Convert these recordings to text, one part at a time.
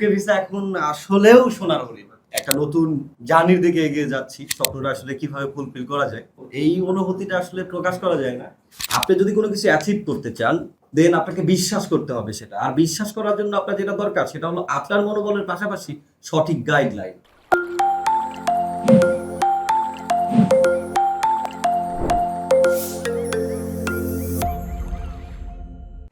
UK visa এখন আসলেও সোনার হরিণ। একটা নতুন জার্নির দিকে এগিয়ে যাচ্ছি, স্বপ্নটা আসলে কীভাবে ফুলফিল করা যায়, এই অনুভূতিটা আসলে প্রকাশ করা যায় না। আপনি যদি কোনো কিছু অ্যাচিভ করতে চান দেন আপনাকে বিশ্বাস করতে হবে সেটা। আর বিশ্বাস করার জন্য আপনার যেটা দরকার, সেটা হলো আপনার মনোবলের পাশাপাশি সঠিক গাইডলাইন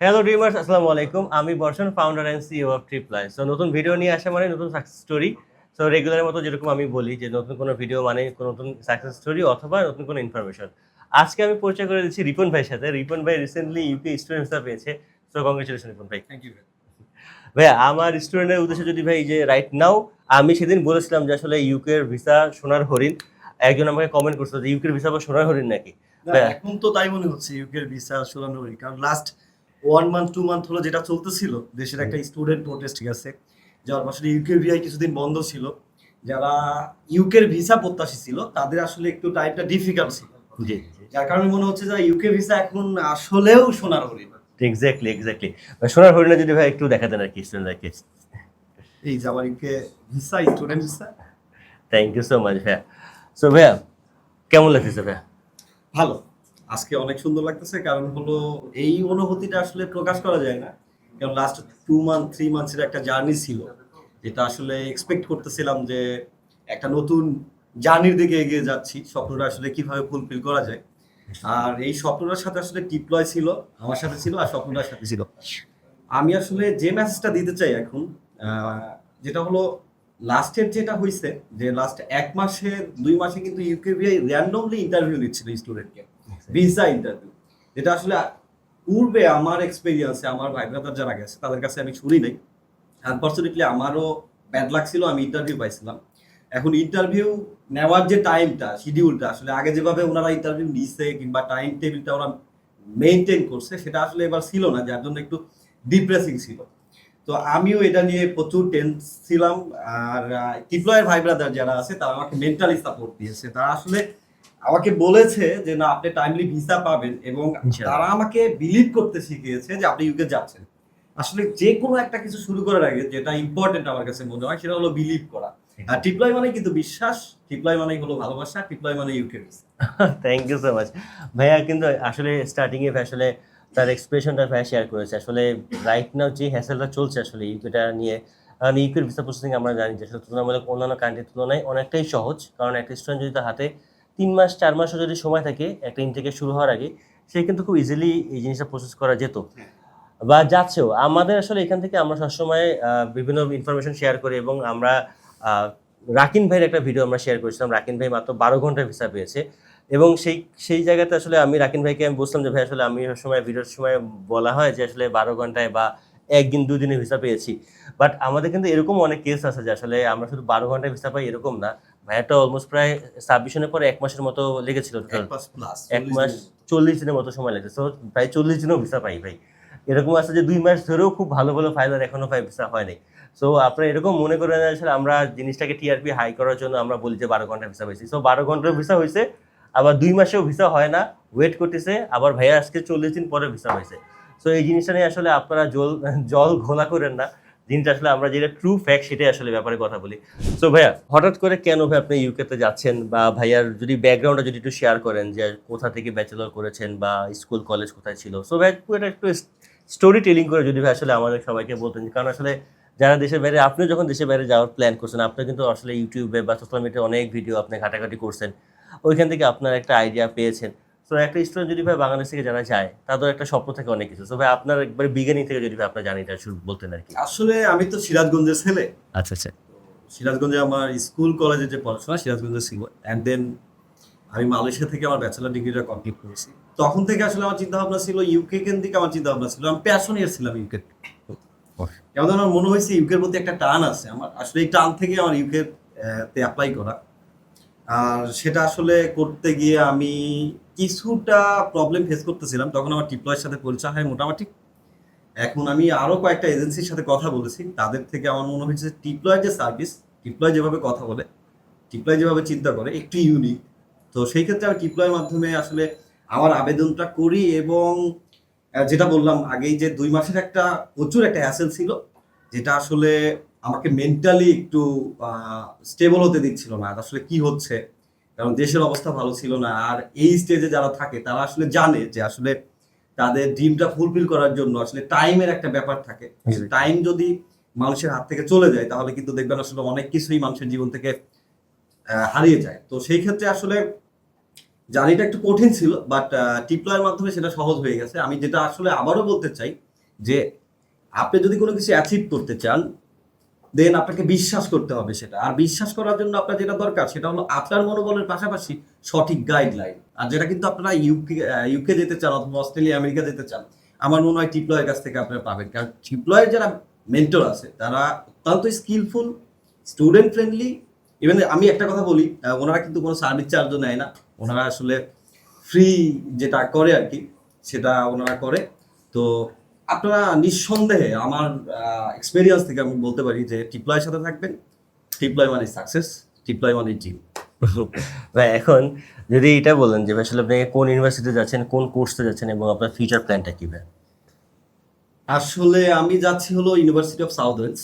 হ্যালো ড্রিমার্স আসসালামু আলাইকুম। আমি Barshan founder and CEO of Triply so নতুন ভিডিও নিয়ে আসা মানে নতুন সাকসেস স্টোরি সো রেগুলারের মতো যেরকম আমি বলি যে নতুন কোনো ভিডিও মানে কোনো নতুন সাকসেস স্টোরি অথবা নতুন কোনো ইনফরমেশন আজকে আমি পরিচয় করে দিচ্ছি রিপন ভাইয়ের সাথে। রিপন ভাই রিসেন্টলি ইউকে স্টুডেন্ট ভিসা পেয়েছে। সো কংগ্রেচুলেশন রিপন ভাই। থ্যাংক ইউ ভাইয়া আমার স্টুডেন্টের উদ্দেশ্যে যদি ভাই যে রাইট নাও আমি সেদিন বলেছিলাম যে আসলে ইউকের ভিসা সোনার হরিণ। একজন আমাকে কমেন্ট করছিল যে ইউকের ভিসা বা সোনার হরিণ নাকি। এখন তো তাই মনে হচ্ছে ইউকের ভিসা সোনার হরিণ। কারণ last one month two month হলো যেটা চলতেছিল দেশের একটা স্টুডেন্ট প্রোটেস্ট আছে? যার পাশে ইউকে ভিআই কিছুদিন বন্ধ ছিল। যারা ইউকের ভিসা প্রত্যাশী ছিল তাদের আসলে একটু টাইমটা ডিফিকাল্ট ছিল। যার কারণে মনে হচ্ছে যে ইউকে ভিসা এখন আসলেও সোনার হরিণ। এক্স্যাক্টলি এক্স্যাক্টলি সোনার হরিণা যদি ভাই একটু দেখাতেন আর কি স্টুডেন্টদেরকে এই যে আমার UK visa student visa thank you so much ভাইয়া। সো ভাইয়া কেমন লাগতেছে ভাইয়া? ভালো। আজকে অনেক সুন্দর লাগতেছে, কারণ হলো এই অনুভূতিটা আসলে প্রকাশ করা যায় না। কারণ লাস্ট টু মান্থ থ্রি মান্থসের একটা জার্নি ছিল, যেটা আসলে এক্সপেক্ট করতেছিলাম যে একটা নতুন জার্নির দিকে এগিয়ে যাচ্ছি, স্বপ্নটা আসলে কীভাবে ফুলফিল করা যায়। আর এই স্বপ্নটার সাথে আসলে টিপ্লয় ছিল, আমার সাথে ছিল আর স্বপ্নটার সাথে ছিল। আমি আসলে যে মেসেজটা দিতে চাই এখন যেটা হলো লাস্টের যেটা হয়েছে যে লাস্ট এক মাসে, দুই মাসে কিন্তু ইউকেবিআই র্যান্ডমলি ইন্টারভিউ নিচ্ছিল স্টুডেন্টকে ভিসা ইন্টারভিউ যেটা আসলে পূর্বে আমার এক্সপিরিয়েন্সে আমার ভাই ব্রাদার যারা গেছে, তাদের কাছে আমি শুনি নাই। আনফর্চুনেটলি আমারও ব্যাড লাক ছিল, আমি ইন্টারভিউ পাইছিলাম। এখন ইন্টারভিউ নেওয়ার যে টাইমটা শিডিউলটা আসলে আগে যেভাবে ওনারা ইন্টারভিউ নিছে কিংবা টাইম টেবিলটা ওরা মেনটেন করছে, সেটা আসলে এবার ছিল না, যার জন্য একটু ডিপ্রেসিং ছিল। তো আমিও এটা নিয়ে প্রচুর টেন্স ছিলাম, আর টিপ্লয়ের ভাই ব্রাদার যারা আছে, তারা আমাকে মেন্টালি সাপোর্ট দিয়েছে। তারা আসলে আমাকে বলেছে যে না আপনি টাইমলি ভিসা পাবেন এবং তারা আমাকে বিলিভ করতে শিখিয়েছে যে আপনি ইউকে যাচ্ছেন। আসলে যে কোনো একটা কিছু শুরু করার আগে যেটা ইম্পর্টেন্ট আমার কাছে মনে হয় সেটা হলো বিলিভ করা। আর টিপ্লয় মানে কিন্তু বিশ্বাস টিপ্লয় মানে হলো ভালোবাসা টিপ্লয় মানে UK thank you so much ভাইয়া কিন্তু আসলে স্টার্টিং এ আসলে তার এক্সপ্রেশনটা ভাইয়া শেয়ার করেছে। আসলে রাইট নাও যে হ্যাসেলটা চলছে আসলে ইউকেটা নিয়ে কারণ ইউকের ভিসা প্রসেসিং আমরা জানি যে তুলনামূলক অন্যান্য কান্ট্রির তুলনায় অনেকটাই সহজ। কারণ একটা স্টুডেন্ট যদি তার হাতে তিন মাস, চার মাসও যদি সময় থাকে, একটা ইনটেকে শুরু হওয়ার আগে, সে কিন্তু খুব ইজিলি এই জিনিসটা প্রসেস করা যেত। বা যাচ্ছেও। আমাদের আসলে এখান থেকে আমরা সবসময় বিভিন্ন ইনফরমেশন শেয়ার করি এবং আমরা রাকিন ভাইয়ের একটা ভিডিও আমরা শেয়ার করেছিলাম। রাকিন ভাই মাত্র বারো ঘণ্টার ভিসা পেয়েছে। এবং সেই সেই জায়গাতে আসলে আমি রাকিন ভাইকে আমি বলছিলাম যে, ভাই, আসলে আমি সময় ভিডিওর সময় বলা হয় যে, আসলে বারো ঘন্টায় বা একদিন দুদিনে ভিসা পেয়েছি। বাট আমাদের কিন্তু এরকম অনেক কেস আছে যে, আসলে আমরা শুধু বারো ঘন্টায় ভিসা পাই এরকম না। ভাইয়াটা অলমোস্ট প্রায় সাবমিশনের পরে এক মাসের মতো লেগেছিল এক মাস চল্লিশ দিনের মতো সময় লাগছে। তো প্রায় চল্লিশ দিনও ভিসা পাই ভাই। এরকম আছে যে দুই মাস ধরেও খুব ভালো ভালো ফাইবার এখনও পাই ভিসা হয় নাই। সো আপনারা এরকম মনে করেন আসলে আমরা জিনিসটাকে টিআরপি হাই করার জন্য আমরা বলি যে বারো ঘণ্টা ভিসা পাইছি সো বারো ঘণ্টার ভিসা হয়েছে আবার দুই মাসেও ভিসা হয় না ওয়েট করতেছে আবার ভাইয়া আজকে চল্লিশ দিন পরে ভিসা হয়েছে। সো এই জিনিসটা নিয়ে আসলে আপনারা জল জল ঘোলা করেন না। জিনিসটা আসলে আমরা যেটা ট্রু ফ্যাক্ট সেটাই আসলে ব্যাপারে কথা বলি। সো ভাইয়া, হঠাৎ করে কেন ভাই আপনি ইউকেতে যাচ্ছেন? বা ভাইয়ার যদি ব্যাকগ্রাউন্ডটা যদি একটু শেয়ার করেন যে কোথা থেকে ব্যাচেলর করেছেন বা স্কুল কলেজ কোথায় ছিল? সো ভাই পুরোটা একটু স্টোরি টেলিং করে যদি ভাই আসলে আমাদের সবাইকে বলতেন কারণ আসলে যারা দেশের বাইরে আপনি যখন দেশের বাইরে যাওয়ার প্ল্যান করছেন, আপনি কিন্তু আসলে ইউটিউবে বা সোশ্যাল মিডিয়ায় অনেক ভিডিও আপনি ঘাটাঘাটি করছেন। ওইখান থেকে আপনার একটা আইডিয়া পেয়েছেন। তো একটা স্টুডেন্ট যদি ভাই বাংলাদেশ থেকে যারা যায় তাদের একটা স্বপ্ন থাকে অনেক কিছু। তো ভাই আপনার একবার বিজ্ঞানী থেকে যদি ভাই আপনার জানি এটা শুরু বলতেন আর কি। আসলে আমি তো সিরাজগঞ্জের ছেলে। আচ্ছা আচ্ছা। সিরাজগঞ্জে আমার স্কুল কলেজে যে পড়াশোনা সিরাজগঞ্জে ছিল অ্যান্ড দেন আমি মালয়েশিয়া থেকে আমার ব্যাচেলার ডিগ্রিটা কমপ্লিট করেছি। তখন থেকে আসলে আমার চিন্তা ভাবনা ছিল ইউকে কেন দিকে আমার চিন্তা ভাবনা ছিল। আমি প্যাশনিয়ার ছিলাম ইউকে যেমন আমার মনে হয়েছে ইউকের প্রতি একটা টান আছে। আমার আসলে এই টান থেকে আমার ইউকে তে অ্যাপ্লাই করা। সেটা আসলে করতে গিয়ে আমি কিছুটা প্রবলেম ফেস করতেছিলাম। তখন আমার টিপ্লয়ের সাথে পরিচয় হয় মোটামুটি। এখন আমি আরও কয়েকটা এজেন্সির সাথে কথা বলেছি। তাদের থেকে আমার মনে হয়েছে টিপ্লয় যে সার্ভিস টিপ্লয় যেভাবে কথা বলে টিপ্লয় যেভাবে চিন্তা করে, একটু ইউনিক তো সেই ক্ষেত্রে আমি টিপ্লয়ের মাধ্যমে আসলে আমার আবেদনটা করি এবং যেটা বললাম আগেই যে দুই মাসের একটা প্রচুর একটা হ্যাসেল ছিল, যেটা আসলে আমাকে মেন্টালি একটু স্টেবল হতে দিচ্ছিল না আসলে কি হচ্ছে কারণ দেশের অবস্থা ভালো ছিল না আর এই স্টেজে যারা থাকে তারা আসলে জানে যে আসলে তাদের ড্রিমটা ফুলফিল করার জন্য আসলে টাইমের একটা ব্যাপার থাকে। টাইম যদি মানুষের হাত থেকে চলে যায় তাহলে কিন্তু দেখবেন আসলে অনেক কিছুই মানুষের জীবন থেকে হারিয়ে যায়। তো সেই ক্ষেত্রে আসলে জার্নিটা একটু কঠিন ছিল বাট টিপ্লয়ের মাধ্যমে সেটা সহজ হয়ে গেছে। আমি যেটা আসলে আবারও বলতে চাই যে আপনি যদি কোনো কিছু অ্যাচিভ করতে চান দেন আপনাকে বিশ্বাস করতে হবে সেটা। আর বিশ্বাস করার জন্য আপনার যেটা দরকার, সেটা হলো আপনার মনোবলের পাশাপাশি সঠিক গাইডলাইন আর যেটা কিন্তু আপনারা ইউকে ইউকে যেতে চান অথবা অস্ট্রেলিয়া, আমেরিকা যেতে চান, আমার মনে হয় টিপ্লয়ের কাছ থেকে আপনারা পাবেন। কারণ টিপ্লয়ের যারা মেন্টর আছে, তারা অত্যন্ত স্কিলফুল স্টুডেন্ট ফ্রেন্ডলি ইভেন আমি একটা কথা বলি ওনারা কিন্তু কোনো সার্ভিস চার্জও নেয় না। ওনারা আসলে ফ্রি যেটা করে আর কি, সেটা ওনারা করে। তো আপনারা নিঃসন্দেহে আমার এক্সপেরিয়েন্স থেকে আমি বলতে পারি যে টিপ্লয়ের সাথে থাকবেন। টিপ্লয় মানে সাকসেস টিপ্লয় মানে জিম ভাই এখন যদি এটা বলেন যে আসলে আপনি কোন ইউনিভার্সিটিতে যাচ্ছেন কোন কোর্সে যাচ্ছেন এবং আপনার ফিউচার প্ল্যানটা কি ভাই? আসলে আমি যাচ্ছি হলো university of South Wales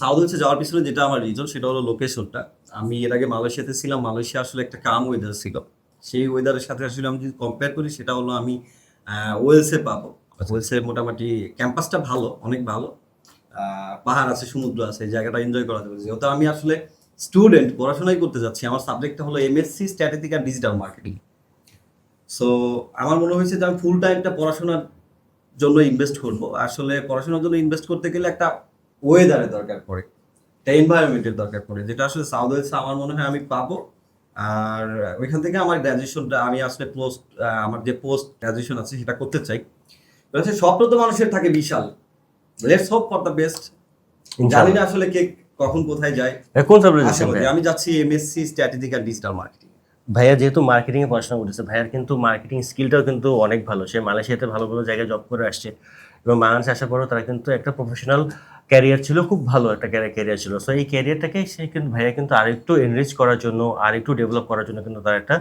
South ওয়েলসে যাওয়ার পিছনে যেটা আমার রিজন সেটা হলো লোকেশনটা আমি এর আগে মালয়েশিয়াতে ছিলাম। মালয়েশিয়া আসলে একটা কাম ওয়েদার ছিল। সেই ওয়েদারের সাথে আসলে আমি যদি কম্পেয়ার করি সেটা হলো আমি ওয়েলসে পাবো। ওয়েলসের মোটামুটি ক্যাম্পাসটা ভালো, অনেক ভালো। পাহাড় আছে, সমুদ্র আছে জায়গাটা এনজয় করা যাবে। যেহেতু আমি আসলে স্টুডেন্ট পড়াশোনাই করতে যাচ্ছি, আমার সাবজেক্টটা হলো এমএসসি স্ট্র্যাটেজিক আর ডিজিটাল মার্কেটিং সো আমার মনে হয়েছে যে আমি ফুল টাইমটা পড়াশোনার জন্য ইনভেস্ট করব। আসলে পড়াশোনার জন্য ইনভেস্ট করতে গেলে একটা ওয়েদারের দরকার পড়ে, একটা এনভায়রনমেন্টের দরকার পড়ে। যেটা আসলে সাউথ ওয়েলসে আমার মনে হয় আমি পাবো। আর ওইখান থেকে আমার গ্র্যাজুয়েশনটা আমি আসলে পোস্ট আমার যে পোস্ট গ্র্যাজুয়েশন আছে সেটা করতে চাই। হচ্ছে স্বপ্ন তো মানুষের থাকে বিশাল। Let's hope for the best জানি না আসলে কে কখন কোথায় যায়। কোন সাবজেক্ট আমি যাচ্ছি এমএসসি স্ট্র্যাটেজিক আর ডিজিটাল মার্কেটিং ভাইয়া যেহেতু মার্কেটিং এ পড়াশোনা করতেছে ভাইয়ার কিন্তু মার্কেটিং স্কিলটাও কিন্তু অনেক ভালো। সে মালয়েশিয়াতে ভালো ভালো জায়গায় জব করে আসছে। এবং বাংলাদেশে আসার পরেও তারা কিন্তু একটা প্রফেশনাল ক্যারিয়ার ছিল খুব ভালো একটা ক্যারিয়ার ছিল। সো এই ক্যারিয়ারটাকে সে কিন্তু ভাইয়া কিন্তু আরেকটু এনরিচ করার জন্য আরেকটু ডেভেলপ করার জন্য কিন্তু তার একটা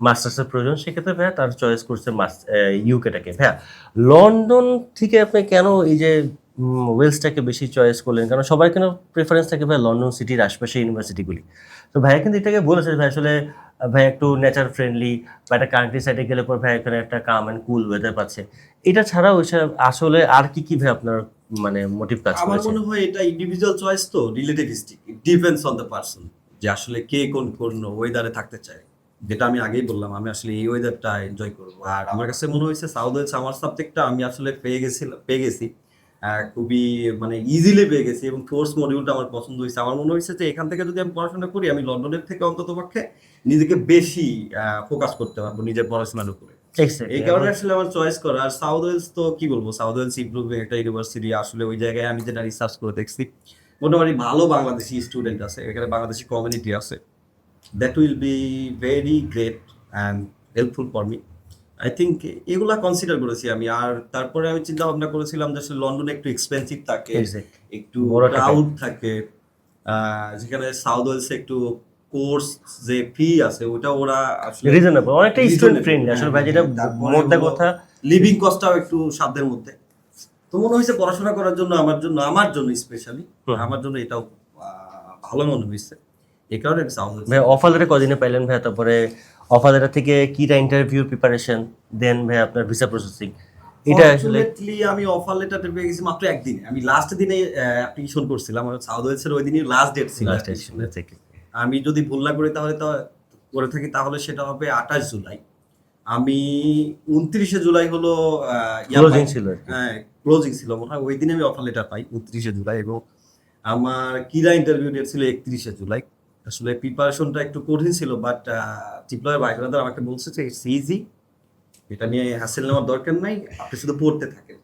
মাস্টার্সের প্রয়োজন সেক্ষেত্রে ভাইয়া তার চয়েস করছে ইউকেটাকে ভাইয়া লন্ডন থেকে আপনি কেন এই যে ওয়েলসটাকে বেশি চয়েস করলেন? কারণ সবাই কেন প্রেফারেন্স থাকে ভাই লন্ডন সিটির আশপাশে ইউনিভার্সিটিগুলি? তো ভাইয়া কিন্তু এটাকে বলেছে ভাই আসলে ভাই একটু নেচার ফ্রেন্ডলি বা একটা কান্ট্রি সাইডে গেলে পর ভাই এখানে একটা কাম অ্যান্ড কুল ওয়েদার পাচ্ছে। এটা ছাড়াও আসলে আর কি কি ভাই আপনার মানে মোটিভ কাজ আমার মনে হয় এটা ইন্ডিভিজুয়াল চয়েস তো relativistic depends on the person যে আসলে কে কোন কোন ওয়েদারে থাকতে চায়। যেটা আমি আগেই বললাম আমি আসলে এই ওয়েদারটা এনজয় করব। আর আমার কাছে মনে হয়েছে সাউথ ওয়েলস আমার সাবজেক্টটা আমি আসলে পেয়ে গেছিলাম পেয়ে গেছি। খুবই মানে ইজিলি পেয়ে গেছি এবং কোর্স মডিউলটা আমার পছন্দ হয়েছে। আমার মনে হয়েছে যে এখান থেকে যদি আমি পড়াশোনা করি আমি লন্ডনের থেকে অন্তত পক্ষে নিজেকে বেশি ফোকাস করতে পারব নিজের পড়াশোনার উপরে। এই কারণে আসলে আমার চয়েস করা। আর সাউথ ওয়েলস তো কি বলব? সাউথ ওয়েলস ইমপ্রুভিং একটা ইউনিভার্সিটি আসলে ওই জায়গায় আমি যেটা রিসার্চ করে দেখছি মোটামুটি ভালো বাংলাদেশি স্টুডেন্ট আছে এখানে বাংলাদেশি কমিউনিটি আছে। That will be very great and helpful for me I think এগুলা কনসিডার করেছি আমি। আর তারপরে আমি চিন্তা ভাবনা করেছিলাম যে আসলে লন্ডনে একটু এক্সপেন্সিভ থাকে একটু ক্রাউড থাকে যেখানে সাউথ ওয়েলসে একটু কোর্স যে ফি আছে ওটা ওরা আসলে রিজনেবল অনেকটা স্টুডেন্ট ফ্রেন্ডলি আসলে ভাই হ্যাঁ, যেটা তারপরে মোদ্দা কথা। লিভিং কস্টটাও একটু সাধ্যের মধ্যে। তো মনে হয়েছে পড়াশোনা করার জন্য আমার জন্য আমার জন্য স্পেশালি আমার জন্য এটাও ভালো মনে হয়েছে। এই কারণে সাউথ ভাই অফার কদিনে পাইলেন ভাই তারপরে অফার লেটার থেকে কিটা ইন্টারভিউ প্রিপারেশন দেন ভাই আপনার ভিসা প্রসেসিং এটা আসলে আমি অফার লেটারটা পেয়ে গেছি মাত্র একদিনে। আমি লাস্ট দিনে অ্যাপ্লিকেশন করছিলাম? আমার সাউথ ওয়েলসের ওই দিনই লাস্ট ডেট ছিল। লাস্ট এর। আমি যদি ভুল না করি তাহলে তো করে থাকি তাহলে সেটা হবে আঠাশ জুলাই। আমি উনত্রিশে জুলাই হলো ক্লোজিং ছিল হ্যাঁ ক্লোজিং ছিল মনে হয়। ওই দিনে আমি অফার লেটার পাই উনত্রিশে জুলাই। এবং আমার কিরা ইন্টারভিউ ডেট ছিল একত্রিশে জুলাই। আসলে প্রিপারেশনটা একটু কঠিন ছিল বাট টিপ্লয়ের বাইকরাদার আমাকে বলছে যে ইটস ইজি এটা নিয়ে হ্যাসেল নেওয়ার দরকার নাই, আপনি শুধু পড়তে থাকেন।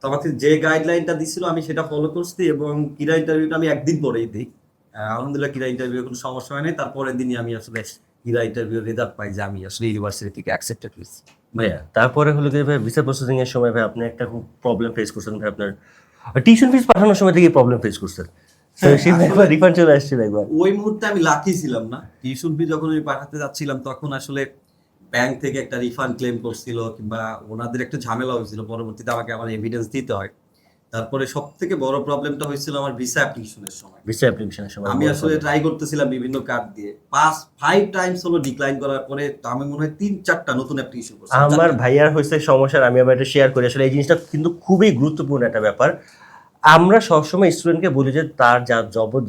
তো আমাকে যে গাইডলাইনটা দিছিল, আমি সেটা ফলো করছি এবং কিরা ইন্টারভিউটা আমি একদিন পরেই দিই। আলহামদুলিল্লাহ কিরা ইন্টারভিউ কোনো সমস্যা হয় নাই, তারপরের দিনই আমি আসলে কিরা ইন্টারভিউ রেজাল্ট পাই যে আমি আসলে ইউনিভার্সিটি থেকে অ্যাকসেপ্টেড হয়েছি। ভাইয়া, তারপরে হলো কি ভাই ভিসা প্রসেসিং এর সময় ভাই, আপনি একটা খুব প্রবলেম ফেস করছেন ভাই, আপনার টিউশন ফিস পাঠানোর সময় থেকে প্রবলেম ফেস করছেন। একবার রিফান্ড চলে আসছিল একবার। ওই মুহূর্তে আমি লাকি ছিলাম না। টিউশন যখন আমি পাঠাতে যাচ্ছিলাম তখন আসলে ব্যাংক থেকে একটা রিফান্ড ক্লেম করছিল কিংবা ওনাদের একটা ঝামেলা হয়েছিল পরবর্তীতে আমাকে আমার এভিডেন্স দিতে হয়। তারপরে সব থেকে বড় প্রবলেমটা হয়েছিল আমার ভিসা অ্যাপ্লিকেশনের সময়। ভিসা অ্যাপ্লিকেশনের সময় আমি আসলে ট্রাই করতেছিলাম বিভিন্ন কার্ড দিয়ে। পাঁচ ফাইভ টাইমস হলো ডিক্লাইন করার পরে তো আমি মনে হয় তিন চারটা নতুন অ্যাপ্লিকেশন করছি। আমার ভাইয়ার হয়েছে সমস্যা আমি আবার এটা শেয়ার করি। আসলে এই জিনিসটা কিন্তু খুবই গুরুত্বপূর্ণ একটা ব্যাপার। আমরা সবসময় স্টুডেন্টকে বলি যে তার যা যত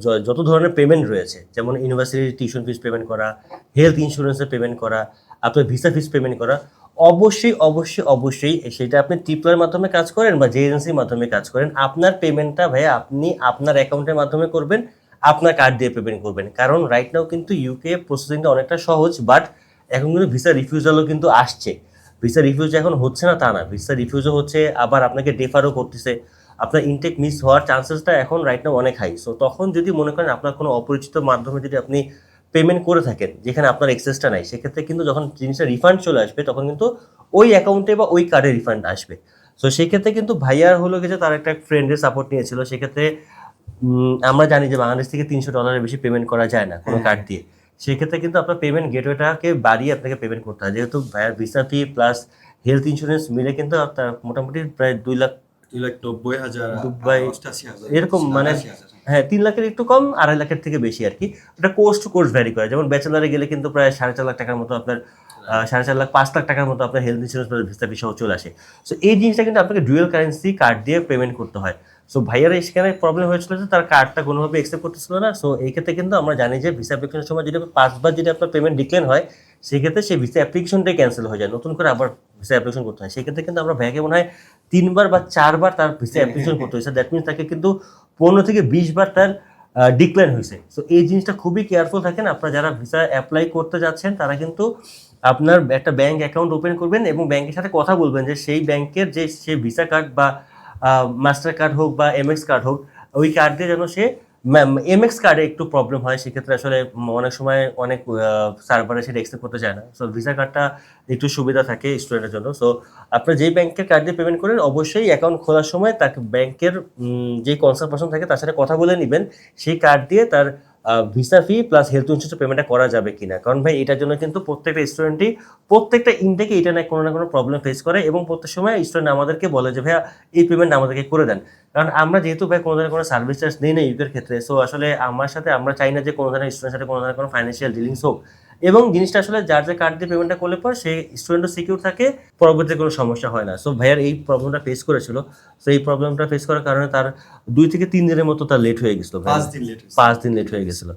যত- ধরনের পেমেন্ট রয়েছে, যেমন ইউনিভার্সিটির টিউশন ফিস পেমেন্ট করা হেলথ ইন্স্যুরেন্সের পেমেন্ট করা, আপনার ভিসা ফিস পেমেন্ট করা, অবশ্যই অবশ্যই অবশ্যই সেটা আপনি টিপলার মাধ্যমে কাজ করেন বা যে এজেন্সির মাধ্যমে কাজ করেন। আপনার পেমেন্টটা ভাইয়া আপনি আপনার অ্যাকাউন্টের মাধ্যমে করবেন, আপনার কার্ড দিয়ে পেমেন্ট করবেন। কারণ রাইট নাও কিন্তু ইউকে প্রসেসিংটা অনেকটা সহজ বাট এখন কিন্তু ভিসা রিফিউজালও কিন্তু আসছে। ভিসা রিফিউজ এখন হচ্ছে না, তা না। ভিসা রিফিউজও হচ্ছে, আবার আপনাকে ডেফারও করতেছে। আপনার ইনটেক মিস হওয়ার চান্সেসটা এখন রাইট নাও অনেক হাই সো তখন যদি মনে করেন আপনার কোনো অপরিচিত মাধ্যমে যদি আপনি পেমেন্ট করে থাকেন যেখানে আপনার এক্সেসটা নাই সেক্ষেত্রে কিন্তু যখন জিনিসটা রিফান্ড চলে আসবে তখন কিন্তু ওই অ্যাকাউন্টে বা ওই কার্ডে রিফান্ড আসবে। সো সেক্ষেত্রে কিন্তু ভাইয়ার হলো গেছে তার একটা ফ্রেন্ডের সাপোর্ট নিয়েছিল সেক্ষেত্রে আমরা জানি যে বাংলাদেশ থেকে তিনশো ডলারের বেশি পেমেন্ট করা যায় না কোনো হ্যাঁ। কার্ড দিয়ে। সেক্ষেত্রে কিন্তু আপনার পেমেন্ট গেটওয়েটাকে বাড়িয়ে আপনাকে পেমেন্ট করতে হয়। যেহেতু ভাইয়ার visa fee plus health insurance মিলে কিন্তু আপনার মোটামুটি প্রায় দুই লাখ দুই লাখ নব্বই হাজার দুবাই, এরকম মানে- হ্যাঁ তিন লাখের একটু কম আড়াই লাখের থেকে বেশি আর কি। ওটা কোর্স টু কোর্স ভ্যারি করে। যেমন ব্যাচেলারে গেলে কিন্তু প্রায় সাড়ে চার লাখ টাকার মতো আপনার সাড়ে চার লাখ পাঁচ লাখ টাকার মতো আপনার হেলথ ইন্স্যুরেন্স ভিসা ফি সহ চলে আসে। সো এই জিনিসটা কিন্তু আপনাকে ডুয়েল কারেন্সি কার্ড দিয়ে পেমেন্ট করতে হয়। সো ভাইয়ার সেখানে প্রবলেম হয়েছিল যে তার কার্ডটা কোনোভাবে অ্যাকসেপ্ট করতেছিল না। সো এই ক্ষেত্রে কিন্তু আমরা জানি যে ভিসা অ্যাপ্লিকেশনের সময় যদি পাঁচবার যদি আপনার পেমেন্ট ডিক্লেন হয় সেক্ষেত্রে সেই ভিসা অ্যাপ্লিকেশনটাই ক্যান্সেল হয়ে যায়। নতুন করে আবার ভিসা অ্যাপ্লিকেশন করতে হয়। সেক্ষেত্রে কিন্তু আমরা ভাইয়াকে মনে হয় তিনবার বা চারবার তার ভিসা অ্যাপ্লিকেশন করতে হয়েছে। দ্যাট মিনস তাকে কিন্তু পনেরো থেকে বিশ বার তার ডিক্লাইন হয়েছে। সো এই জিনিসটা খুবই কেয়ারফুল থাকেন। আপনারা যারা ভিসা অ্যাপ্লাই করতে যাচ্ছেন তারা কিন্তু আপনার একটা ব্যাংক অ্যাকাউন্ট ওপেন করবেন এবং ব্যাংকের সাথে কথা বলবেন যে সেই ব্যাংকের যে সে ভিসা কার্ড বা মাস্টার কার্ড হোক বা এমএক্স কার্ড হোক ওই কার্ড দিয়ে যেন সে এমএক্স কার্ডে একটু প্রবলেম হয়, সেক্ষেত্রে আসলে অনেক সময় অনেক সার্ভারে সেটা এক্সেপ্ট করতে চায় না। সো ভিসা কার্ডটা একটু সুবিধা থাকে স্টুডেন্টের জন্য। সো আপনার যেই ব্যাংকের কার্ড দিয়ে পেমেন্ট করেন, অবশ্যই অ্যাকাউন্ট খোলার সময় তাকে ব্যাংকের যে কনসার্ট পার্সন থাকে, তার সাথে কথা বলে নেবেন। সেই কার্ড দিয়ে তার ভিসা ফি প্লাস হেলথ ইন্স্যুরেন্সের পেমেন্টটা করা যাবে কিনা। কারণ ভাই, এটার জন্য কিন্তু প্রত্যেকটা স্টুডেন্টই প্রত্যেকটা ইনটেকে এটা না কোনো না কোনো প্রবলেম ফেস করে এবং প্রত্যেক সময় স্টুডেন্ট আমাদেরকে বলে যে, ভাইয়া, এই পেমেন্ট আমাদেরকে করে দেন। কারণ আমরা যেহেতু ভাই কোনো ধরনের কোনো সার্ভিস চার্জ নেই না ইউকের ক্ষেত্রে সো আসলে আমার সাথে আমরা চাই না যে কোনো ধরনের স্টুডেন্টের সাথে কোনো ধরনের কোনো ফাইন্যান্সিয়াল ডিলিংস হোক। এবং জিনিসটা আসলে যার যে কার্ড দিয়ে পেমেন্টটা করলে পর সেই স্টুডেন্টও সিকিউর থাকে পরবর্তীতে কোনো সমস্যা হয় না। সো ভাইয়ার এই প্রবলেমটা ফেস করেছিল। সো এই প্রবলেমটা ফেস করার কারণে তার দুই থেকে তিন দিনের মতো তার লেট হয়ে গেছিল পাঁচ দিন লেট পাঁচ দিন লেট হয়ে গেছিল।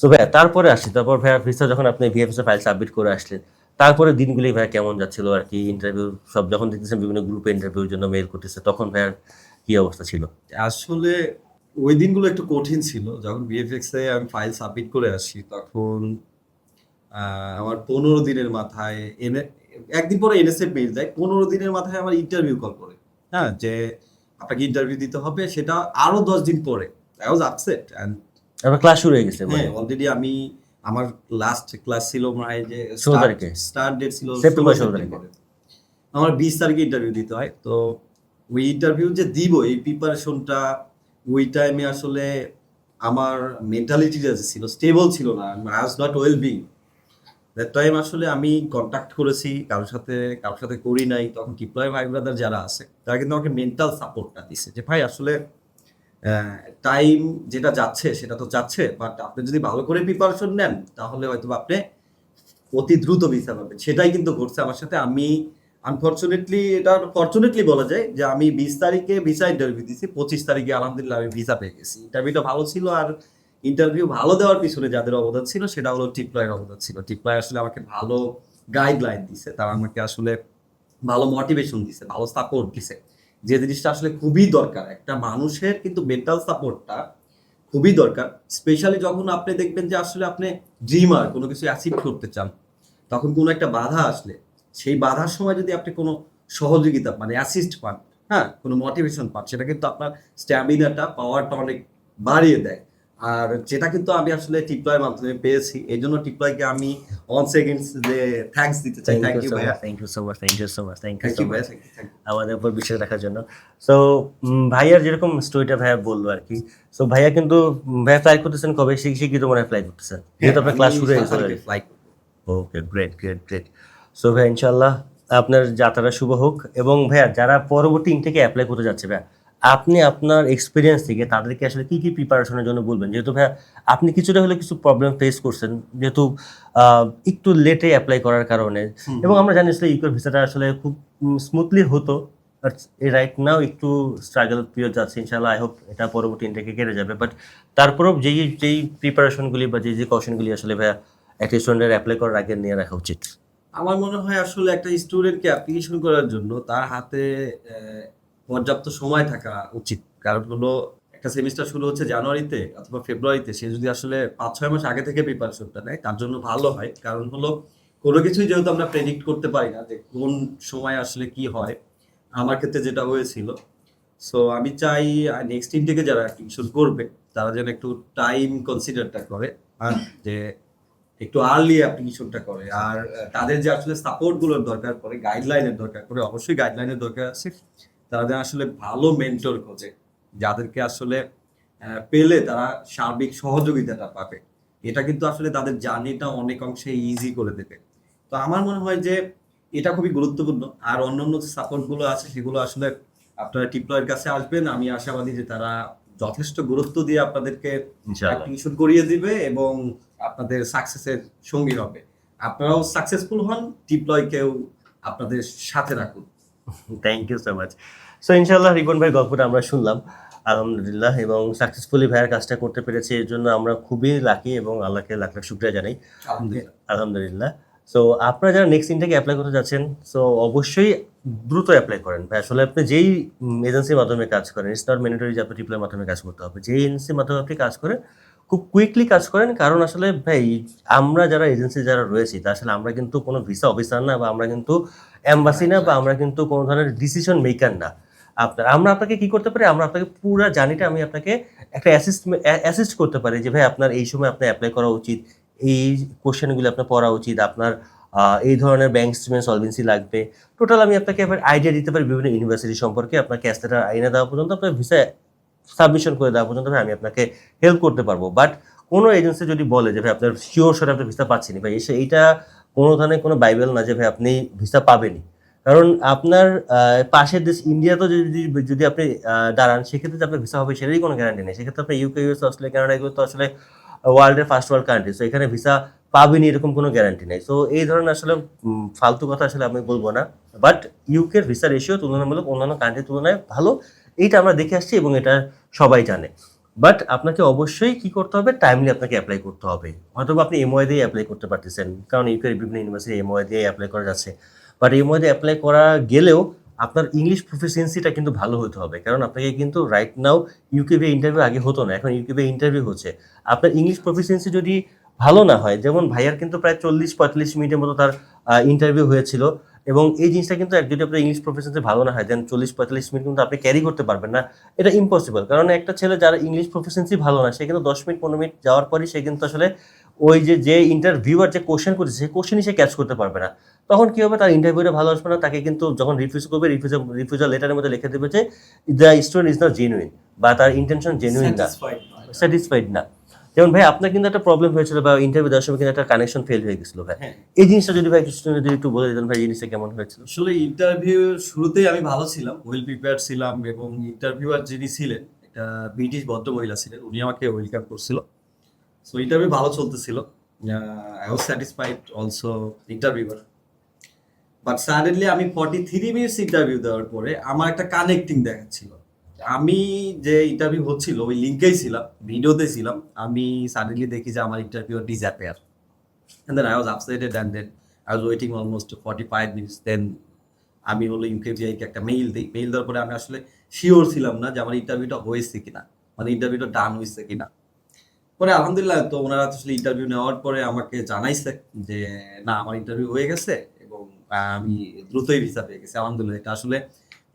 সো ভাইয়া তারপরে আসছি। তারপর ভাইয়া ভিসা যখন আপনি ভিএফএস ফাইল সাবমিট করে আসলেন তারপরে দিনগুলি ভাইয়া কেমন যাচ্ছিল আর কি? ইন্টারভিউ সব যখন দেখতেছেন বিভিন্ন গ্রুপে ইন্টারভিউর জন্য মেল করতেছে তখন ভাইয়ার কি অবস্থা ছিল? আসলে ওই দিনগুলো একটু কঠিন ছিল। যখন বিএফএক্স এ আমি ফাইল সাবমিট করে আসি তখন আমার পনেরো দিনের মাথায় এনে একদিন পরে এনএসএ মেল দেয় পনেরো দিনের মাথায় আমার ইন্টারভিউ কল করে। হ্যাঁ। যে আপনাকে ইন্টারভিউ দিতে হবে সেটা আরও দশ দিন পরে। I was upset and class শুরু হয়ে গেছে মানে। হ্যাঁ অলরেডি আমি আমার লাস্ট ক্লাস ছিল প্রায় যে ষোলো তারিখে। স্টার্ট ডেট ছিল সেপ্টেম্বর ষোলো তারিখে। আমার বিশ তারিখে ইন্টারভিউ দিতে হয় তো ওই ইন্টারভিউ যে দিব এই প্রিপারেশনটা ওই টাইমে আসলে আমার মেন্টালিটি যে ছিল স্টেবল ছিল না I was not well being that time আসলে আমি কন্ট্যাক্ট করেছি, কারোর সাথে কারোর সাথে করি নাই। তখন টিপ্লয় ভাই ব্রাদার যারা আছে, তারা কিন্তু আমাকে মেন্টাল সাপোর্টটা দিছে। যে ভাই আসলে টাইম যেটা যাচ্ছে, সেটা তো যাচ্ছে বাট আপনি যদি ভালো করে প্রিপারেশন নেন, তাহলে হয়তো আপনি অতি দ্রুত ভিসা পাবেন। সেটাই কিন্তু ঘটছে আমার সাথে। আমি আনফর্চুনেটলি এটা ফর্চুনেটলি বলা যায় যে আমি বিশ তারিখে ভিসা ইন্টারভিউ দিয়েছি পঁচিশ তারিখে আলহামদুলিল্লাহ আমি ভিসা পেয়ে গেছি। ইন্টারভিউটা ভালো ছিল আর ইন্টারভিউ ভালো দেওয়ার পিছনে যাদের অবদান ছিল, সেটা হলো টিপ্লয়ের অবদান ছিল। টিপ্লয় আসলে আমাকে ভালো গাইডলাইন দিছে। তারা আমাকে আসলে ভালো মোটিভেশন দিছে, ভালো সাপোর্ট দিছে। যে জিনিসটা আসলে খুবই দরকার, একটা মানুষের কিন্তু মেন্টাল সাপোর্টটা খুবই দরকার। স্পেশালি যখন আপনি দেখবেন যে আসলে আপনি ড্রিমার কোনো কিছু অ্যাচিভ করতে চান, তখন কোনো একটা বাধা আসলে, সেই বাধার সময় যদি আপনি কোনো সহযোগিতা মানে অ্যাসিস্ট পান হ্যাঁ কোনো মোটিভেশন পান, সেটা কিন্তু আপনার স্ট্যামিনাটা পাওয়ারটা অনেক বাড়িয়ে দেয়। আর যেটা কিন্তু আমি আসলে টিপ্লয়ের মাধ্যমে পেয়েছি এই জন্য টিপ্লয়কে আমি অন সেকেন্ডস যে থ্যাঙ্কস দিতে চাই। থ্যাংক ইউ ভাইয়া। Thank you so much thank you so much thank you so much ভাইয়া আমাদের উপর বিশ্বাস রাখার জন্য। সো ভাইয়ার যেরকম স্টোরিটা ভাইয়া বলল আর কি। সো ভাইয়া কিন্তু ভাইয়া ফ্লাই করতেছেন কবে? শিখে শিখে তো মনে হয় ফ্লাই করতেছেন। যেহেতু আপনার ক্লাস শুরু হয়ে গেছে already। Okay great great great so ভাই ইনশাল্লাহ আপনার যাত্রাটা শুভ হোক। এবং ভাইয়া যারা পরবর্তী ইনটেকে অ্যাপ্লাই করতে যাচ্ছে ভাইয়া আপনি আপনার এক্সপিরিয়েন্স থেকে তাদেরকে আসলে কি কি প্রিপারেশনের জন্য বলবেন? যেহেতু ভাইয়া আপনি কিছুটা হলে কিছু প্রবলেম ফেস করছেন যেহেতু একটু লেটে অ্যাপ্লাই করার কারণে। এবং আমরা জানি আসলে ইকোর ভিসাটা আসলে খুব স্মুথলি হতো রাইট নাও একটু স্ট্রাগল পিরিয়ড যাচ্ছে ইনশাল্লাহ আই হোপ এটা পরবর্তী ইন্টারকে কেটে যাবে। বাট তারপরেও যেই যেই প্রিপারেশনগুলি বা যেই যে কশনগুলি আসলে ভাইয়া একটা স্টুডেন্টের অ্যাপ্লাই করার আগে নিয়ে রাখা উচিত। আমার মনে হয় আসলে একটা স্টুডেন্টকে অ্যাপ্লিকেশন করার জন্য তার হাতে পর্যাপ্ত সময় থাকা উচিত। কারণ হলো, একটা সেমিস্টার শুরু হচ্ছে জানুয়ারিতে অথবা ফেব্রুয়ারিতে, সে যদি আসলে পাঁচ ছয় মাস আগে থেকে প্রিপারেশনটা নেয়, তার জন্য ভালো হয়। কারণ হলো, কোনো কিছুই যেহেতু আমরা প্রেডিক্ট করতে পারি না যে কোন সময় আসলে কি হয়, আমার ক্ষেত্রে যেটা হয়েছিল। সো আমি চাই নেক্সট ইনটেকে যারা অ্যাপ্লিকেশন করবে, তারা যেন একটু টাইম কনসিডারটা করে আর যে একটু আর্লি অ্যাপ্লিকেশনটা করে। আর তাদের যে আসলে সাপোর্টগুলোর দরকার পড়ে গাইডলাইনের দরকার পড়ে, অবশ্যই গাইডলাইনের দরকার আছে। তারা আসলে ভালো মেন্টর খোঁজে যাদেরকে আসলে পেলে তারা সার্বিক সহযোগিতাটা পাবে। এটা কিন্তু আসলে তাদের জার্নিটা অনেক অংশে ইজি করে দেবে। তো আমার মনে হয় যে এটা খুবই গুরুত্বপূর্ণ। আর অন্যান্য যে সাপোর্টগুলো আছে সেগুলো আসলে আপনারা টিপ্লয়ের কাছে আসবেন। আমি আশাবাদী যে তারা যথেষ্ট গুরুত্ব দিয়ে আপনাদেরকে অ্যাপ্লিকেশন করিয়ে দিবে এবং আপনাদের সাকসেসের সঙ্গী হবে। আপনারাও সাকসেসফুল হন ডিপ্লয়কেও আপনাদের সাথে রাখুন। Thank you so much so ইনশাল্লাহ রিপন ভাই গল্পটা আমরা শুনলাম। আলহামদুলিল্লাহ এবং সাকসেসফুলি ভাইয়ের কাজটা করতে পেরেছি এর জন্য আমরা খুবই লাকি এবং আল্লাহকে লাখ লাখ শুক্রিয়া জানাই। আলহামদুলিল্লাহ। সো আপনারা যারা নেক্সট ইনটেকে অ্যাপ্লাই করতে যাচ্ছেন সো অবশ্যই দ্রুত অ্যাপ্লাই করেন। ভাই আসলে আপনি যেই এজেন্সির মাধ্যমে কাজ করেন ইটস নট ম্যান্ডেটরি যে আপনি টিপ্লের মাধ্যমে কাজ করতে হবে। যেই এজেন্সির মাধ্যমে আপনি কাজ করেন খুব কুইকলি কাজ করেন, কারণ আসলে ভাই, আমরা যারা এজেন্সি যারা রয়েছি, তা আসলে আমরা কিন্তু কোনো ভিসা অফিসার না বা আমরা কিন্তু অ্যাম্বাসি না বা আমরা কিন্তু কোনো ধরনের ডিসিশন মেকার না। আপনার, আমরা আপনাকে কি করতে পারি? আমরা আপনাকে পুরো জানিটা আমি আপনাকে একটা অ্যাসিস্ট অ্যাসিস্ট করতে পারি যে, ভাই, আপনার এই সময় আপনার অ্যাপ্লাই করা উচিত, এই কোশ্চেনগুলো আপনার পড়া উচিত, আপনার এই ধরনের ব্যাংক স্টেটমেন্ট সলভেন্সি লাগবে। টোটাল আমি আপনাকে আইডিয়া দিতে পারি বিভিন্ন ইউনিভার্সিটি সম্পর্কে আপনার ক্যাস্টেটার আইনে দেওয়া পর্যন্ত আপনার ভিসা সাবমিশন করে দেওয়া পর্যন্ত আমি আপনাকে হেল্প করতে পারব। বাট কোনো এজেন্সি যদি বলে যে ভাই আপনার শিওর সরে আপনি ভিসা পাচ্ছেনি ভাই এসে এইটা কোনো ধরনের কোনো বাইবেল না যে ভাই আপনি ভিসা পাবেনই। কারণ আপনার পাশের দেশ ইন্ডিয়াতে যদি যদি আপনি দাঁড়ান, সেক্ষেত্রে যে আপনার ভিসা হবে সেটারই কোনো গ্যারান্টি নেই। সেক্ষেত্রে আপনার ইউকে ইউএস অস্ট্রেলিয়া কানাডা এগুলো তো আসলে ওয়ার্ল্ডের ফার্স্ট ওয়ার্ল্ড কান্ট্রি সো এখানে ভিসা পাবেনি এরকম কোনো গ্যারান্টি নেই। সো এই ধরনের আসলে ফালতু কথা আসলে আমি বলব না। বাট ইউকের ভিসা রেশিও তুলনামূলক অন্যান্য কান্ট্রির তুলনায় ভালো। এইটা আমরা দেখে আসছি এবং এটা সবাই জানে। বাট আপনাকে অবশ্যই কি করতে হবে? টাইমলি আপনাকে অ্যাপ্লাই করতে হবে। হয়তো আপনি এমওয়াই দিয়ে অ্যাপ্লাই করতে পারতেছেন। কারণ ইউকের বিভিন্ন ইউনিভার্সিটি এমওয়াই দিয়ে অ্যাপ্লাই করা যাচ্ছে। বাট এমওয়াই দিয়ে অ্যাপ্লাই করা গেলেও আপনার ইংলিশ প্রফিসিয়েন্সিটা কিন্তু ভালো হতে হবে। কারণ আপনাকে কিন্তু রাইট নাও ইউকেবি ইন্টারভিউ আগে হতো না। এখন ইউকেবি ইন্টারভিউ হচ্ছে। আপনার ইংলিশ প্রফিসিয়েন্সি যদি ভালো না হয়, যেমন ভাইয়ার কিন্তু প্রায় চল্লিশ পঁয়তাল্লিশ মিনিটের মতো তার ইন্টারভিউ হয়েছিল। এবং এই জিনিসটা কিন্তু যদি আপনার ইংলিশ প্রফেশনসে ভালো না হয়। দেন চল্লিশ পঁয়তাল্লিশ মিনিট কিন্তু আপনি ক্যারি করতে পারবেন না। এটা ইম্পসিবল কারণ একটা ছেলে যারা ইংলিশ প্রফেশনসি ভালো না সে কিন্তু দশ মিনিট পনেরো মিনিট যাওয়ার পরই সে কিন্তু আসলে ওই যে যে ইন্টারভিউয়ার যে কোশ্চেন করেছে সেই কোশ্চেনই সে ক্যাচ করতে পারবে না। তখন কি হবে? তার ইন্টারভিউটা ভালো আসবে না। তাকে কিন্তু যখন রিফিউজ করবে রিফিউজার রিফিউজার লেটারের মধ্যে লিখে দেবে যে the student is not genuine বা তার ইন্টেনশন জেনুইন না। স্যাটিসফাইড না। যেমন ভাই আপনার কিন্তু একটা প্রবলেম হয়েছিল বা ইন্টারভিউ দেওয়ার সময় কিন্তু একটা কানেকশন ফেল হয়ে গেছিল ভাই। হ্যাঁ। এই জিনিসটা যদি ভাই কিছু যদি একটু বলে দিতেন ভাই জিনিসটা কেমন হয়েছিল? আসলে ইন্টারভিউ শুরুতেই আমি ভালো ছিলাম ওয়েল প্রিপেয়ার ছিলাম এবং ইন্টারভিউয়ার যিনি ছিলেন একটা ব্রিটিশ ভদ্র মহিলা ছিলেন উনি আমাকে ওয়েলকাম করছিল। সো ইন্টারভিউ ভালো চলতেছিল। I was satisfied also interviewer but suddenly আমি ফর্টি থ্রি মিনিটস ইন্টারভিউ দেওয়ার পরে আমার একটা কানেক্টিং দেখাচ্ছিল আমি যে ইন্টারভিউ হচ্ছিল, ওই লিঙ্কেই ছিলাম ভিডিওতে ছিলাম, আমি সাডেনলি দেখি যে আমার interview disappear and then I was upset and then I was waiting almost 45 minutes, then আমি হলো ইউকেভিআই কে একটা মেইল দিই মেইল দেওয়ার পরে আমি আসলে শিওর ছিলাম না যে আমার ইন্টারভিউটা হয়েছে কিনা মানে ইন্টারভিউটা ডান হয়েছে কিনা। পরে আলহামদুলিল্লাহ, তো ওনারা আসলে ইন্টারভিউ নেওয়ার পরে আমাকে জানাইছে যে, না, আমার ইন্টারভিউ হয়ে গেছে এবং আমি দ্রুতই ভিসা পেয়ে গেছি, আলহামদুলিল্লাহ। এটা আসলে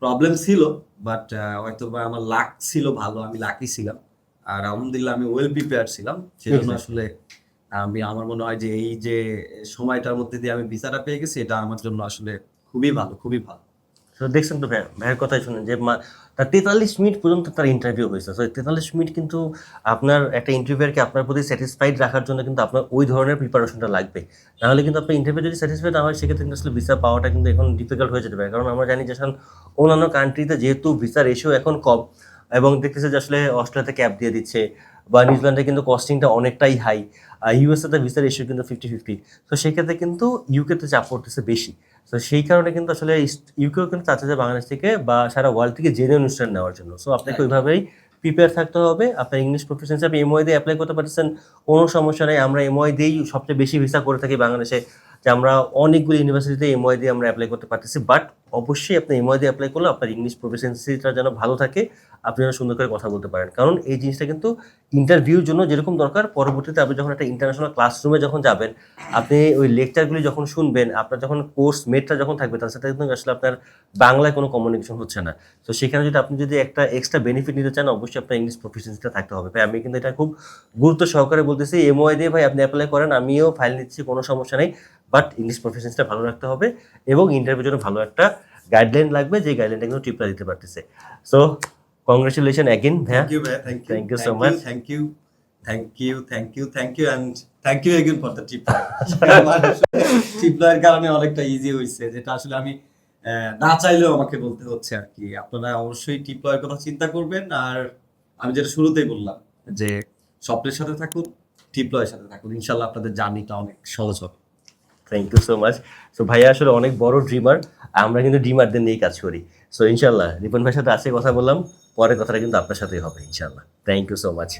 প্রবলেম ছিল বাট হয়তো বা আমার লাক ছিল ভালো আমি লাকি ছিলাম। আর আলহামদুলিল্লাহ আমি ওয়েল প্রিপেয়ার ছিলাম সেজন্য আসলে আমি আমার মনে হয় যে এই যে সময়টার মধ্যে দিয়ে আমি ভিসাটা পেয়ে গেছি এটা আমার জন্য আসলে খুবই ভালো খুবই ভালো। তো দেখছেন তো ভাই ভাইয়ের কথাই শুনেন যে তার তেতাল্লিশ মিনিট পর্যন্ত তার ইন্টারভিউ হয়েছে। তো তেতাল্লিশ মিনিট কিন্তু আপনার একটা ইন্টারভিউয়ারকে আপনার প্রতি স্যাটিসফাইড রাখার জন্য কিন্তু আপনার ওই ধরনের প্রিপারেশনটা লাগবে। নাহলে কিন্তু আপনার ইন্টারভিউ যদি স্যাটিসফাইড না হয় সেক্ষেত্রে কিন্তু আসলে ভিসা পাওয়াটা কিন্তু এখন ডিফিকাল্ট হয়ে যেতে পারে। কারণ আমরা জানি যে অন্যান্য কান্ট্রিতে যেহেতু ভিসা রেশিও এখন কম এবং দেখতেছে যে আসলে অস্ট্রেলিয়াতে ক্যাপ দিয়ে দিচ্ছে বা নিউজিল্যান্ডে কিন্তু কস্টিংটা অনেকটাই হাই আর ইউএসএতে ভিসা রেশিও কিন্তু ফিফটি ফিফটি তো সেক্ষেত্রে কিন্তু ইউকেতে চাপ পড়তেছে বেশি। তো সেই কারণে কিন্তু আসলে ইউকেও কিন্তু চাচ্ছে যে বাংলাদেশ থেকে বা সারা ওয়ার্ল্ড থেকে জেনে অনুষ্ঠান নেওয়ার জন্য। সো আপনাকে ওইভাবেই প্রিপেয়ার থাকতে হবে। আপনার ইংলিশ প্রফেশনসে আপনি এমওয়াই দিয়ে অ্যাপ্লাই করতে পারতেছেন কোনো সমস্যা নেই। আমরা এমওয়াই দিয়েই সবচেয়ে বেশি ভিসা করে থাকি বাংলাদেশে। যে আমরা অনেকগুলো ইউনিভার্সিটিতে এমওয়াই দিয়ে আমরা অ্যাপ্লাই করতে পারতেছি বাট অবশ্যই আপনি এমওয়াই দিয়ে অ্যাপ্লাই করলে আপনার ইংলিশ প্রফেশনসিটা যেন ভালো থাকে, আপনি যেন সুন্দর করে কথা বলতে পারেন। কারণ এই জিনিসটা কিন্তু ইন্টারভিউর জন্য যেরকম দরকার, পরবর্তীতে আপনি যখন একটা ইন্টারন্যাশনাল ক্লাসরুমে যখন যাবেন, আপনি ওই লেকচারগুলি যখন শুনবেন, আপনার যখন কোর্স মেটটা যখন থাকবে তার সাথে কিন্তু আসলে আপনার বাংলায় কোনো কমিউনিকেশন হচ্ছে না। তো সেখানে যদি আপনি যদি একটা এক্সট্রা বেনিফিট নিতে চান, অবশ্যই আপনার ইংলিশ প্রফেশনসিটা থাকতে হবে। ভাই, আমি কিন্তু এটা খুব গুরুত্ব সহকারে বলতেছি এমওআই দিয়ে ভাই, আপনি অ্যাপ্লাই করেন, আমিও ফাইল নিচ্ছি, কোনো সমস্যা নেই। বাট ইংলিশ প্রফেশনসটা ভালো রাখতে হবে এবং ইন্টারভিউর জন্য ভালো একটা গাইডলাইন লাগবে যে গাইডলাইনটা কিন্তু টিপরা দিতে পারতেছে so congratulation again. Thank you so much. Thank you. Thank you. Thank you. Thank you. And thank you again for the tip tip লাইনের কারণে অনেকটা ইজি হয়েছে যেটা আসলে আমি না চাইলেও আমাকে বলতে হচ্ছে আর কি আপনারা অবশ্যই টিপ লয়ের কথা চিন্তা করবেন আর আমি যেটা শুরুতেই বললাম যে স্বপ্নের সাথে থাকুন টিপ লয়ের সাথে থাকুন ইনশাল্লাহ আপনাদের জার্নিটা অনেক সহজ হবে thank you so much so ভাইয়া আসলে অনেক বড় ড্রিমার আমরা কিন্তু ড্রিমারদের নিয়েই কাজ করি। সো ইনশাল্লাহ রিপন ভাইয়ের সাথে আজকে কথা বললাম, পরের কথাটা কিন্তু আপনার সাথেই হবে ইনশাল্লাহ থ্যাংক ইউ সো মাচ